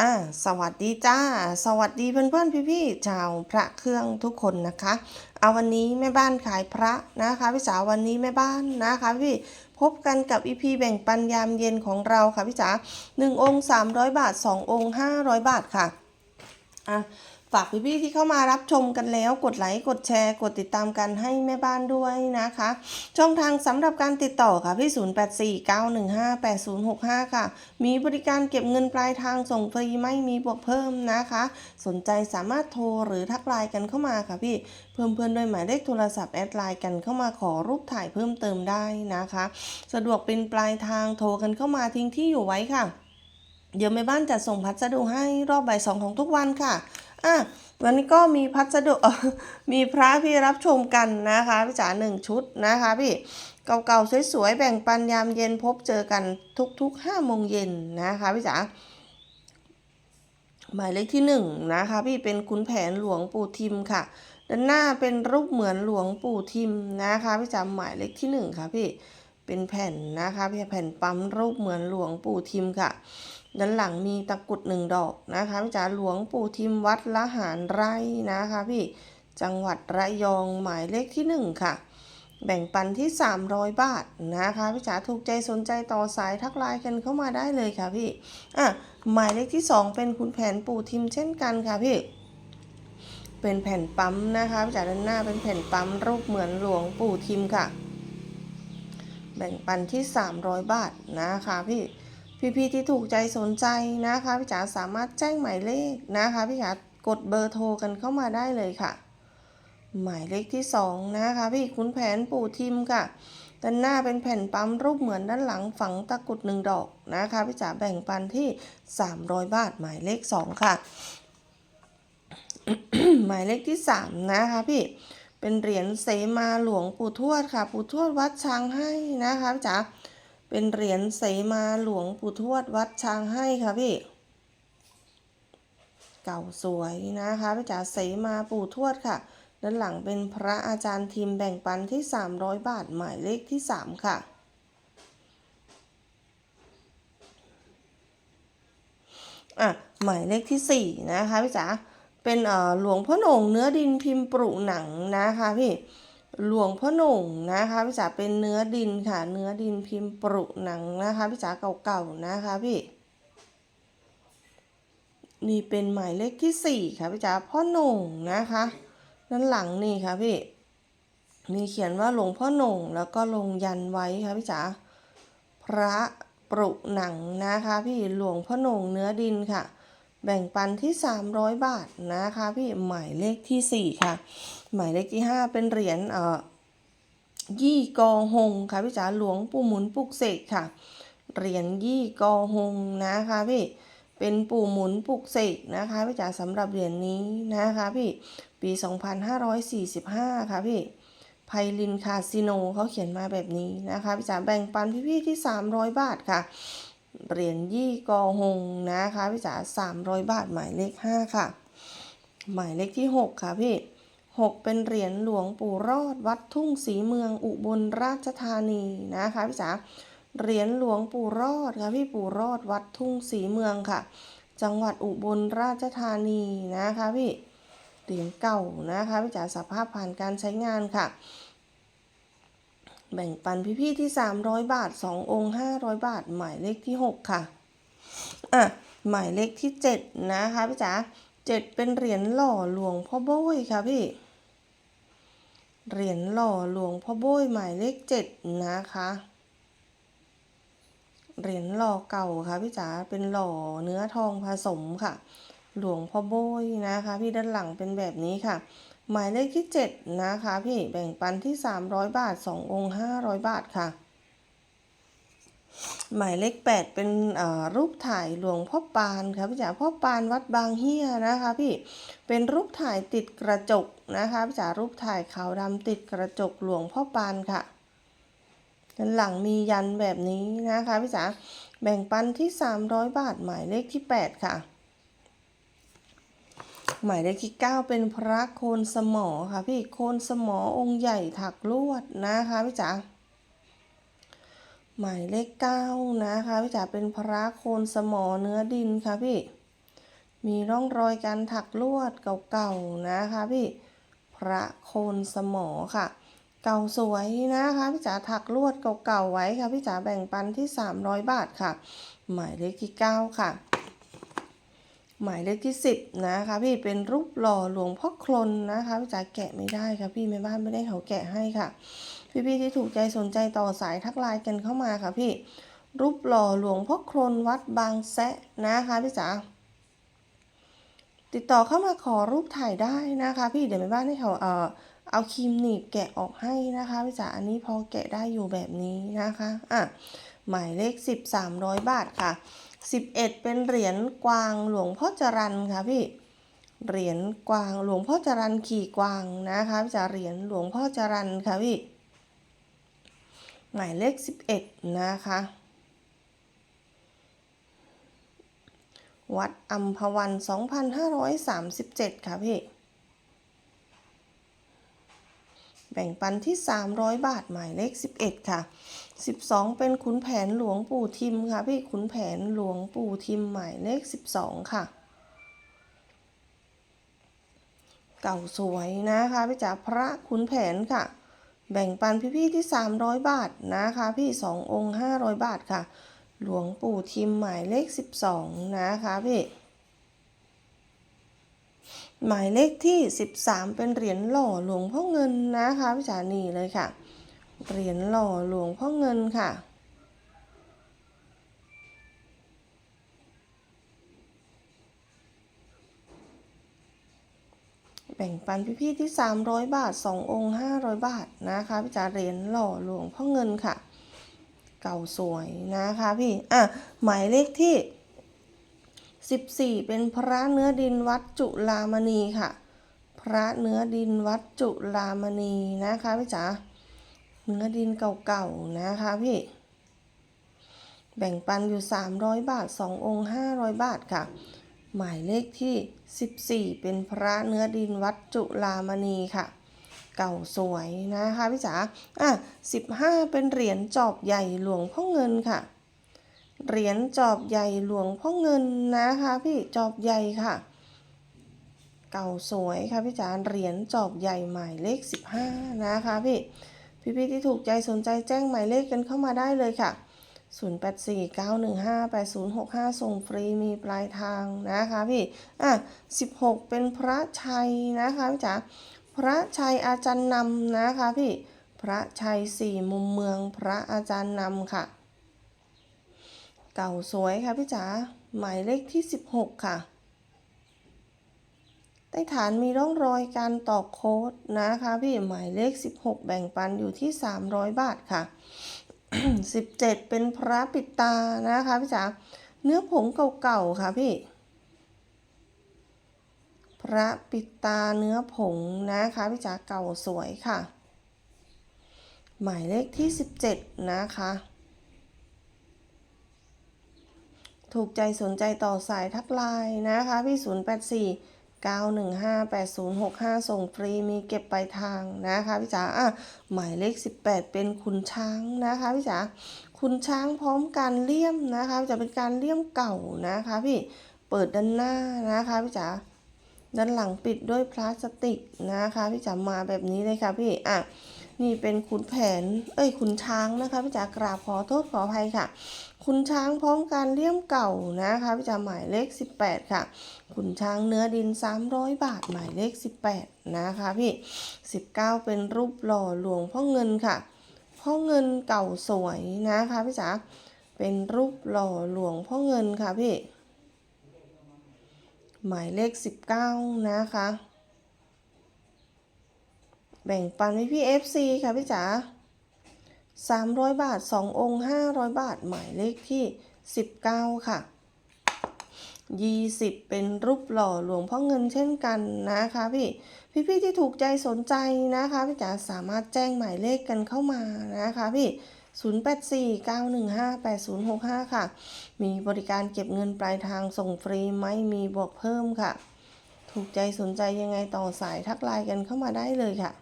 อ่าสวัสดีจ้า สวัสดีเพื่อนๆพี่ๆชาวพระเครื่องทุกคนนะคะ เอาวันนี้แม่บ้านขายพระนะคะพี่สาววันนี้แม่บ้านนะคะพี่พบกันกับอีพีแบ่งปันยามเย็นของเราค่ะพี่จ๋าหนึ่งองค์300บาท2องค์500บาทค่ะอะ ฝากพี่ๆที่เข้ามารับชมกันแล้ว กดไลค์กดแชร์ กดติดตามกันให้แม่บ้านด้วยนะคะ ช่องทางสำหรับการติดต่อค่ะพี่0849158065 ค่ะ มีบริการเก็บเงินปลายทางส่งฟรีไม่มีบวกเพิ่มนะคะ สนใจสามารถโทรหรือทักไลน์กันเข้ามาค่ะพี่เพิ่มเพื่อนด้วยหมายเลขโทรศัพท์แอดไลน์กันเข้ามาขอรูปถ่ายเพิ่มเติมได้นะคะ สะดวกเป็นปลายทางโทรกันเข้ามาทิ้งที่อยู่ไว้ค่ะ เดี๋ยวแม่บ้านจะส่งพัสดุให้รอบบ่ายสองของทุกวันค่ะ อะวันนี้ก็มีพัสดุมีพระพี่รับชมกันนะคะพี่จ๋าหนึ่งชุดนะคะพี่เก่าๆสวยๆแบ่งปันยามเย็นพบเจอกันทุกๆห้าโมงเย็นนะคะพี่จ๋าหมายเลขที่หนึ่งนะคะพี่เป็นขุนแผนหลวงปู่ทิมค่ะด้านหน้าเป็นรูปเหมือนหลวงปู่ทิมนะคะพี่จ๋าหมายเลขที่หนึ่งค่ะพี่เป็นแผ่นนะคะพี่แผ่นปั๊มรูปเหมือนหลวงปู่ทิมค่ะ ด้านหลังมีตะกุดหนึ่งดอกนะคะพี่จ๋าหลวงปู่ทิมวัดละหารไร่นะคะพี่จังหวัดระยองหมายเลขที่หนึ่งค่ะ แบ่งปันที่ 300 บาทนะคะพี่จ๋าถูกใจสนใจต่อสายทักไลน์กันเข้ามาได้เลยค่ะพี่อะหมายเลขที่ 2 เป็นคุณแผนปู่ทิมเช่นกันค่ะพี่เป็นแผ่นปั๊มนะคะพี่จ๋าด้านหน้าเป็นแผ่นปั๊มรูปเหมือนหลวงปู่ทิมค่ะ แบ่งปันที่ 300 บาทนะคะพี่ พี่ๆที่ถูกใจสนใจนะคะพี่จ๋าสามารถแจ้งหมายเลขนะคะพี่จ๋ากดเบอร์โทรกันเข้ามาได้เลยค่ะ หมายเลขที่สองนะคะพี่คุณแผนปู่ทิมค่ะด้านหน้าเป็นแผ่นปั๊มรูปเหมือนด้านหลังฝังตะกรุดหนึ่งดอกนะคะพี่จ๋าแบ่งปันที่ 300 บาทหมายเลข 2 ค่ะ หมายเลขที่ 3 นะคะพี่เป็นเหรียญเสมาหลวงปู่ทวดค่ะ ปู่ทวดวัดช้างให้นะคะพี่จ๋า เป็นเหรียญเสมาหลวงปู่ทวดวัดช้างให้ค่ะพี่ เก่าสวยนะคะพี่จ๋าเสมาปู่ทวดค่ะ ด้านหลังเป็นพระอาจารย์ทีมแบ่งปันที่ 300 บาทหมายเลขที่ 3 ค่ะอะหมายเลขที่ 4 นะคะพี่จ๋าเป็นเอ่อหลวงพ่อหน่งเนื้อดินพิมพ์ปรุหนังนะคะพี่ หลวงพ่อหนุ่งนะคะพี่จ๋าเป็นเนื้อดินค่ะ เนื้อดินพิมพ์ปรุหนังนะคะพี่จ๋าเก่าๆนะคะพี่นี่เป็นหมายเลขที่4ค่ะพี่จ๋าพ่อหนุ่งนะคะด้านหลังนี่ค่ะพี่มีเขียนว่าหลวงพ่อหนุ่งแล้วก็ลงยันไว้ค่ะพี่จ๋าพระปรุหนังนะคะ พี่หลวงพ่อหนุ่งเนื้อดินค่ะ แบ่งปันที่ 300 บาทนะคะพี่หมายเลขที่ 4 ค่ะ หมายเลขที่ 5 เป็นเหรียญเอ่อยี่กอหงค่ะพี่จ๋าหลวงปู่หมุนปุกเสกค่ะเหรียญยี่กอหงนะคะพี่เป็นปู่หมุนปุกเสกนะคะพี่จ๋าสำหรับเหรียญนี้นะคะพี่ปี 2545 ค่ะพี่ไพลินคาสิโนเขาเขียนมาแบบนี้นะคะพี่จ๋าแบ่งปันพี่ๆที่ 300 บาทค่ะ เหรียญยี่กอหงนะคะพี่จ๋า300บาทหมายเลข5ค่ะ หมายเลขที่6ค่ะพี่6เป็นเหรียญหลวงปู่รอดวัดทุ่งศรีเมืองอุบลราชธานีนะคะพี่จ๋าเหรียญหลวงปู่รอดค่ะพี่ปู่รอดวัดทุ่งศรีเมืองค่ะ จังหวัดอุบลราชธานีนะคะพี่เหรียญเก่านะคะพี่จ๋าสภาพผ่านการใช้งานค่ะ แบ่งปันพี่ๆที่ 300 บาท 2 องค์ 500 บาท หมายเลขที่ 6 ค่ะอะหมายเลขที่ 7 นะคะพี่จ๋า7 เป็นเหรียญหล่อหลวงพ่อโบ้ยค่ะพี่ เหรียญหล่อหลวงพ่อโบ้ยหมายเลข 7 นะคะ เหรียญหล่อเก่าค่ะพี่จ๋าเป็นหล่อเนื้อทองผสมค่ะ หลวงพ่อโบ้ยนะคะ พี่ด้านหลังเป็นแบบนี้ค่ะ หมายเลขที่ 7 นะคะพี่แบ่งปันที่ 300 บาท 2 องค์ 500 บาทค่ะ หมายเลข 8 เป็นรูปถ่ายหลวงพ่อปานค่ะพี่จ๋าพ่อปานวัดบางเฮียนะคะพี่เป็นรูปถ่ายติดกระจกนะคะพี่จ๋ารูปถ่ายขาวดำติดกระจกหลวงพ่อปานค่ะด้านหลังมียันแบบนี้นะคะพี่จ๋าแบ่งปันที่ 300 บาทหมายเลขที่ 8 ค่ะ หมายเลขที่ 9 เป็นพระโคนสมอค่ะพี่โคนสมอองค์ใหญ่ถักลวดนะคะพี่จ๋าหมายเลข9นะคะพี่จ๋าเป็นพระโคนสมอเนื้อดินค่ะพี่ มีร่องรอยการถักลวดเก่าๆนะคะพี่พระโคนสมอค่ะ เก่าสวยนะคะพี่จ๋าถักลวดเก่าๆไว้ค่ะพี่จ๋าแบ่งปันที่ 300 บาทค่ะ หมายเลขที่ 9 ค่ะ หมายเลขที่ 10 นะคะพี่เป็นรูปหล่อหลวงพ่อคลนนะคะพี่จ๋าแกะไม่ได้ค่ะพี่แม่บ้านไม่ได้เขาแกะให้ค่ะ พี่ๆที่ถูกใจสนใจต่อสายทักไลน์กันเข้ามาค่ะพี่ รูปหล่อหลวงพ่อคลนวัดบางแซะนะคะพี่จ๋าติดต่อเข้ามาขอรูปถ่ายได้นะคะ พี่เดี๋ยวแม่บ้านให้เขาเอ่อเอาครีมหนีบแกะออกให้นะคะพี่จ๋าอันนี้พอแกะได้อยู่แบบนี้นะคะอะหมายเลข 10 300 บาทค่ะ 11 เป็นเหรียญกวางหลวงพ่อจรันค่ะพี่ เหรียญกวางหลวงพ่อจรันขี่กวางนะคะพี่จ๋าเหรียญหลวงพ่อจรันค่ะพี่ หมายเลข 11 นะคะ วัดอัมพวัน 2537 ค่ะพี่ แบ่งปันที่ 300 บาทหมายเลข 11 ค่ะ 12 เป็นขุนแผนหลวงปู่ทิมค่ะพี่ขุนแผนหลวงปู่ทิมหมายเลข 12 ค่ะ เก่าสวยนะคะพี่จ๋าพระขุนแผนค่ะ แบ่งปันพี่ๆที่ 300 บาทนะคะพี่ 2 องค์ 500 บาทค่ะ หลวงปู่ทิมหมายเลข 12 นะคะพี่ หมายเลขที่ 13 เป็นเหรียญหล่อหลวงพ่อเงินนะคะพี่จานีเลยค่ะ เหรียญหล่อหลวงพ่อเงินค่ะ แบ่งปันพี่ๆที่ 300 บาท 2 องค์ 500 บาทนะคะพี่จ๋าเหรียญหล่อหลวงพ่อเงินค่ะ เก่าสวยนะคะพี่ อะ หมายเลขที่ 14 เป็นพระเนื้อดินวัดจุลามณีค่ะ พระเนื้อดินวัดจุลามณีนะคะพี่จ๋าเนื้อดินเก่าๆนะคะพี่ แบ่งปันอยู่ 300 บาท 2 องค์ 500 บาทค่ะ หมายเลขที่ 14 เป็นพระเนื้อดินวัดจุลามณีค่ะ เก่าสวยนะคะพี่จ๋าอะ15 เป็นเหรียญจอบใหญ่หลวงพ่อเงินค่ะ เหรียญจอบใหญ่หลวงพ่อเงินนะคะพี่จอบใหญ่ค่ะ เก่าสวยค่ะพี่จ๋าเหรียญจอบใหญ่หมายเลข 15 นะคะพี่พี่ๆที่ถูกใจสนใจแจ้งหมายเลขกันเข้ามาได้เลยค่ะ 0849158065 ส่งฟรีมีปลายทางนะคะพี่ อะ 16 เป็นพระชัยนะคะพี่จ๋าพระชัยอาจารย์นำนะคะพี่ พระชัยสี่มุมเมืองพระอาจารย์นำค่ะ เก่าสวยค่ะพี่จ๋าหมายเลขที่ 16 ค่ะ ใต้ฐานมีร่องรอยการตอกโค้ดนะคะพี่หมายเลข 16 แบ่งปันอยู่ที่ 300 บาทค่ะ 17 เป็นพระปิดตานะคะพี่จ๋าเนื้อผงเก่าๆค่ะพี่ พระปิดตาเนื้อผงนะคะพี่จ๋าเก่าสวยค่ะ หมายเลขที่ 17 นะคะ ถูกใจสนใจต่อสายทักไลน์นะคะพี่ 084 915 8065 ส่งฟรีมีเก็บปลายทางนะคะพี่จ๋าอะหมายเลข 18 เป็นขุนช้างนะคะพี่จ๋าขุนช้างพร้อมการเลี่ยมนะคะจะเป็นการเลี่ยมเก่านะคะพี่เปิดด้านหน้านะคะพี่จ๋าด้านหลังปิดด้วยพลาสติกนะคะพี่จ๋ามาแบบนี้เลยค่ะพี่อะ นี่เป็นขุนแผน เอ้ยขุนช้างนะคะพี่จ๋ากราบขอโทษขออภัยค่ะ ขุนช้างพร้อมการเลี่ยมเก่านะคะพี่จ๋าหมายเลข 18 ค่ะ ขุนช้างเนื้อดิน 300 บาทหมายเลข 18 นะคะพี่ 19 เป็นรูปหล่อหลวงพ่อเงินค่ะ พ่อเงินเก่าสวยนะคะพี่จ๋าเป็นรูปหล่อหลวงพ่อเงินค่ะพี่ หมายเลข 19 นะคะ แบ่งปันให้พี่ FC ค่ะพี่จ๋า300 บาท 2 องค์ 500 บาท หมายเลขที่ 19 ค่ะ 20 เป็นรูปหล่อหลวงพ่อเงินเช่นกันนะคะพี่ พี่ๆที่ถูกใจสนใจนะคะพี่จ๋าสามารถแจ้งหมายเลขกันเข้ามานะคะพี่0849158065 ค่ะ มีบริการเก็บเงินปลายทางส่งฟรีไม่มีบวกเพิ่มค่ะ ถูกใจสนใจยังไงต่อสายทักไลน์กันเข้ามาได้เลยค่ะ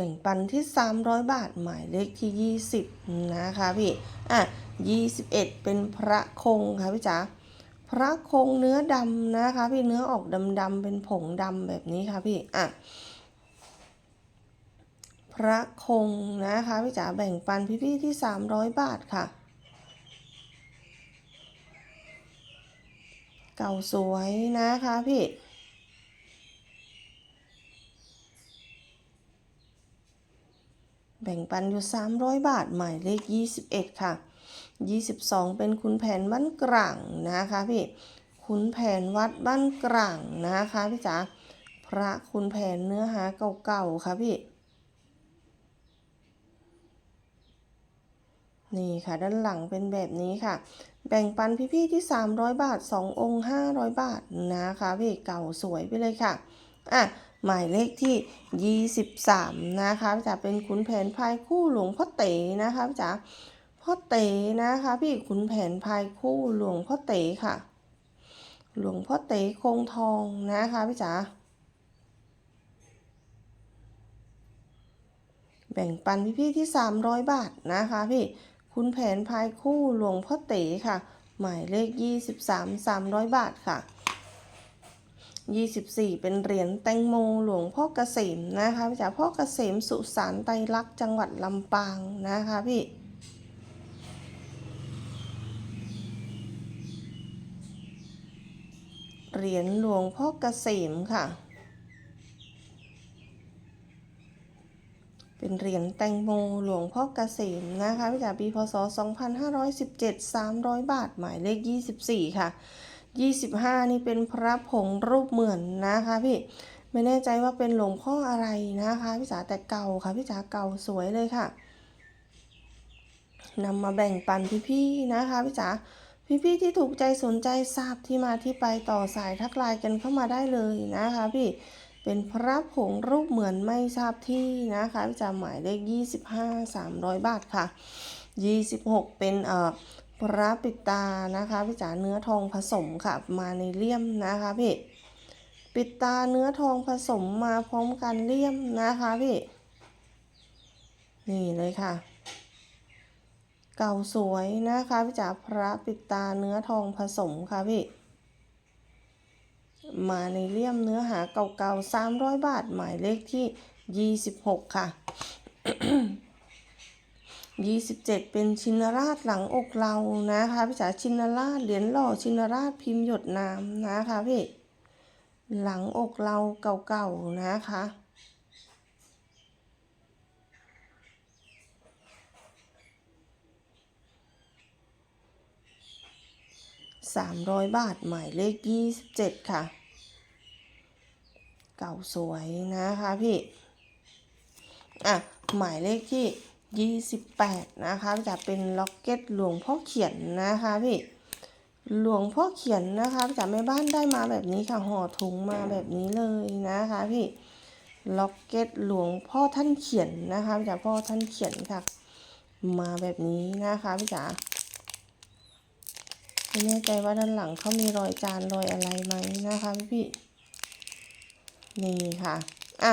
แบ่งปันที่ 300 บาทหมายเลขที่ 20 นะคะพี่ อะ 21 เป็นพระคงค่ะพี่จ๋า พระคงเนื้อดำนะคะพี่ เนื้อออกดำๆเป็นผงดำแบบนี้ค่ะพี่ อะ พระคงนะคะพี่จ๋าแบ่งปันพี่ๆที่ 300 บาทค่ะ เก่าสวยนะคะพี่ บ่งปันอยู่ 300 บาทหมายเลข 21 ค่ะ 22 เป็นคุณแผนบ้านกลางนะคะพี่คุณแผนวัดบ้านกลางนะคะพี่จ๋าพระคุณแผนเนื้อหาเก่าๆค่ะพี่นี่ค่ะด้านหลังเป็นแบบนี้ค่ะ แบ่งปันพี่ๆที่ 300 บาท 2 องค์ 500 บาทนะคะพี่เก่าสวยไปเลยค่ะอะ หมายเลขที่ 23 นะคะจะเป็นขุนแผนพายคู่หลวงพ่อเต๋นะคะจ๋าพ่อเต๋นะคะ พี่ขุนแผนพายคู่หลวงพ่อเต๋ค่ะ หลวงพ่อเต๋คงทองนะคะพี่จ๋าแบ่งปันพี่ๆที่ 300 บาทนะคะพี่คุณแผนพายคู่หลวงพ่อเต๋ค่ะ หมายเลข 23 300 บาทค่ะ 24 เป็นเหรียญแตงโมหลวงพ่อเกษมนะคะพี่จ๋าพ่อเกษมสุสานไตรลักษณ์จังหวัดลำปางนะคะพี่เหรียญหลวงพ่อเกษมค่ะ เป็นเหรียญแตงโมหลวงพ่อเกษมนะคะพี่จ๋าปีพศ 2517 300 บาท หมายเลข 24 ค่ะ 25 นี่เป็นพระผงรูปเหมือนนะคะพี่ ไม่แน่ใจว่าเป็นหลวงพ่ออะไรนะคะพี่จ๋าแต่เก่าค่ะพี่จ๋าเก่าสวยเลยค่ะนำมาแบ่งปันพี่ๆนะคะพี่จ๋าพี่ๆที่ถูกใจสนใจทราบที่มาที่ไปต่อสายทักไลน์กันเข้ามาได้เลยนะคะพี่เป็นพระผงรูปเหมือนไม่ทราบที่นะคะพี่จ๋าหมายเลข25 300 บาทค่ะ 26 เป็นเอ่อ พระปิตานะคะพี่จ๋าเนื้อทองผสมค่ะ มาในเลี่ยมนะคะพี่ปิตาเนื้อทองผสมมาพร้อมกันเลี่ยมนะคะพี่ นี่เลยค่ะ เก่าสวยนะคะพี่จ๋าพระปิตาเนื้อทองผสมค่ะพี่ มาในเลี่ยมเนื้อหาเก่าๆ300 บาทหมายเลขที่ 26 ค่ะ 27 เป็นชินราชหลังอกเรานะคะพี่จ๋าชินราชเหรียญหล่อชินราชพิมพ์หยดน้ำนะคะพี่หลังอกเราเก่าๆนะคะ300บาทหมายเลข27ค่ะ เก่าสวยนะคะพี่ อะ หมายเลขที่ 28 นะคะจะเป็นล็อกเก็ตหลวงพ่อเขียนนะคะพี่หลวงพ่อเขียนนะคะจากแม่บ้านได้มาแบบนี้ค่ะห่อถุงมาแบบนี้เลยนะคะพี่ล็อกเก็ตหลวงพ่อท่านเขียนนะคะจากพ่อท่านเขียนค่ะ มาแบบนี้นะคะพี่จ๋าไม่แน่ใจว่าด้านหลังเขามีรอยจานรอยอะไรไหมนะคะพี่นี่ค่ะอะ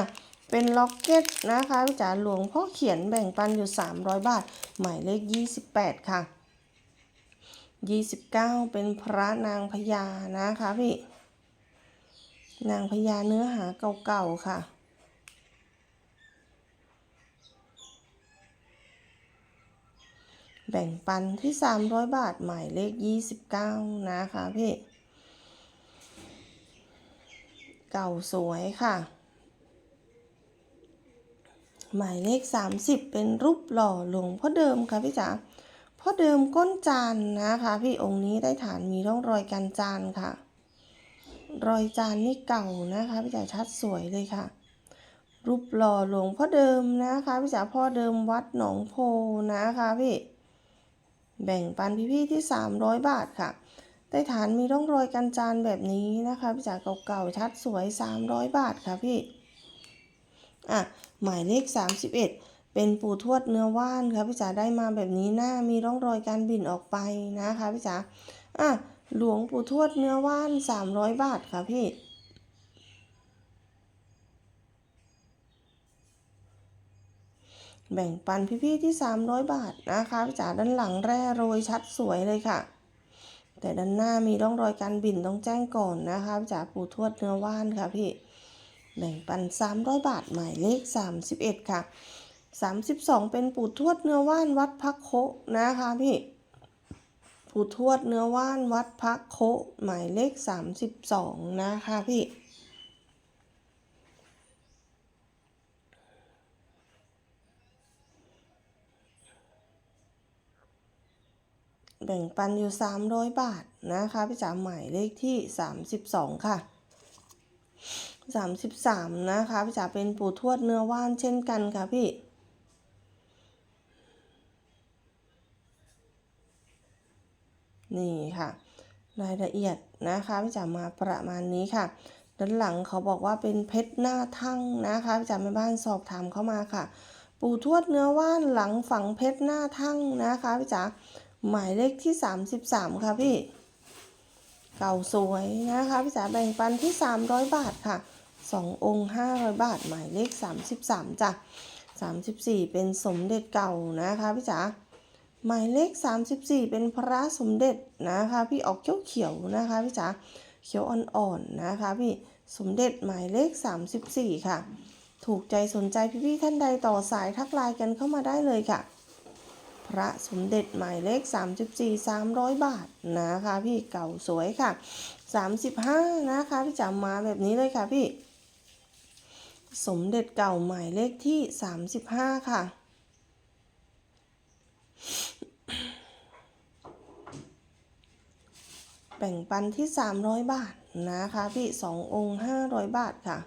เป็นล็อกเก็ตนะคะพี่จ๋าหลวงพ่อเขียนแบ่งปันอยู่ 300 บาท หมายเลข 28 ค่ะ 29 เป็นพระนางพญานะคะพี่ นางพญาเนื้อหาเก่าๆค่ะแบ่งปันที่ 300 บาท หมายเลข 29 นะคะพี่ เก่าสวยค่ะ หมายเลข 30 เป็นรูปหล่อหลวงพ่อเดิมค่ะพี่จ๋าพ่อเดิมก้นจานนะคะ พี่องค์นี้ได้ฐานมีร่องรอยการจานค่ะ รอยจานนี่เก่านะคะพี่จ๋าชัดสวยเลยค่ะ รูปหล่อหลวงพ่อเดิมนะคะพี่จ๋าพ่อเดิมวัดหนองโพนะคะพี่แบ่งปันพี่ๆที่ 300 บาทค่ะใต้ฐานมีร่องรอยกันจานแบบนี้นะคะพี่จ๋าเก่าๆชัดสวย 300 บาทค่ะพี่ อะหมายเลข 31 เป็นปู่ทวดเนื้อว่านค่ะพี่จ๋าได้มาแบบนี้หน้ามีร่องรอยการบินออกไปนะคะพี่จ๋าอะหลวงปู่ทวดเนื้อว่าน 300 บาทค่ะพี่แบ่งปันพี่ๆที่ 300 บาทนะคะพี่จ๋าด้านหลังแร่โรยชัดสวยเลยค่ะ แต่ด้านหน้ามีร่องรอยการบินต้องแจ้งก่อนนะคะพี่จ๋าปู่ทวดเนื้อว่านค่ะพี่ แบ่งปัน 300 บาทหมายเลข 31 ค่ะ 32 เป็นปู่ทวดเนื้อว่านวัดพักโคะนะคะพี่ปู่ทวดเนื้อว่านวัดพักโคะหมายเลข 32 นะคะพี่แบ่งปันอยู่ 300 บาทนะคะพี่จ๋าหมายเลขที่ 32 ค่ะ 33 นะคะพี่จ๋าเป็นปู่ทวดเนื้อว่านเช่นกันค่ะพี่นี่ค่ะ รายละเอียดนะคะพี่จ๋ามาประมาณนี้ค่ะ ด้านหลังเขาบอกว่าเป็นเพชรหน้าทั่งนะคะพี่จ๋าแม่บ้านสอบถามเข้ามาค่ะ ปู่ทวดเนื้อว่านหลังฝังเพชรหน้าทั่งนะคะพี่จ๋าหมายเลขที่ 33 ค่ะพี่ เก่าสวยนะคะพี่จ๋าแบ่งปันที่ 300 บาทค่ะ 2 องค์ 500 บาท หมายเลข 33จ้ะ34 เป็นสมเด็จเก่านะคะพี่จ๋าหมายเลข 34 เป็นพระสมเด็จนะคะพี่ออกเขียวเขียวๆนะคะพี่จ๋าเขียวอ่อนๆนะคะพี่สมเด็จหมายเลข 34 ค่ะ ถูกใจสนใจพี่ๆท่านใดต่อสายทักไลน์กันเข้ามาได้เลยค่ะ พระสมเด็จหมายเลข 34 300 บาทนะคะพี่เก่าสวยค่ะ 35 นะคะพี่จ๋ามาแบบนี้เลยค่ะพี่ สมเด็จเก่าหมายเลขที่ 35 ค่ะ แบ่งปันที่ 300 บาทนะคะ พี่2องค์ 500 บาทค่ะ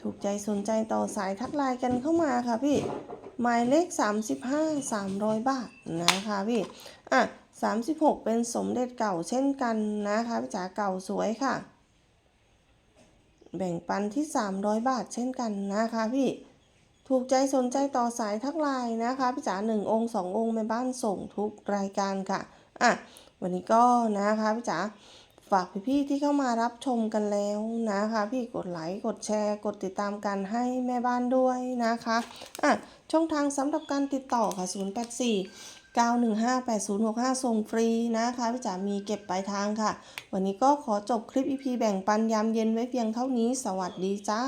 ถูกใจสนใจต่อสายทักไลน์กันเข้ามาค่ะพี่ หมายเลข 35 300 บาทนะคะพี่ อะ 36 เป็นสมเด็จเก่าเช่นกันนะคะพี่จ๋าเก่าสวยค่ะ แบ่งปันที่ 300 บาทเช่นกันนะคะพี่ถูกใจสนใจต่อสายทักไลน์นะคะพี่จ๋าหนึ่งองค์สององค์แม่บ้านส่งทุกรายการค่ะอะวันนี้ก็นะคะพี่จ๋าฝากพี่ๆที่เข้ามารับชมกันแล้วนะคะ พี่กดไลค์กดแชร์ กดติดตามกันให้แม่บ้านด้วยนะคะอะช่องทางสำหรับการติดต่อค่ะ 084 9158065 ส่งฟรีนะคะพี่จ๋ามีเก็บปลายทางค่ะ วันนี้ก็ขอจบคลิป EP แบ่งปันยามเย็นไว้เพียงเท่านี้ สวัสดีจ้า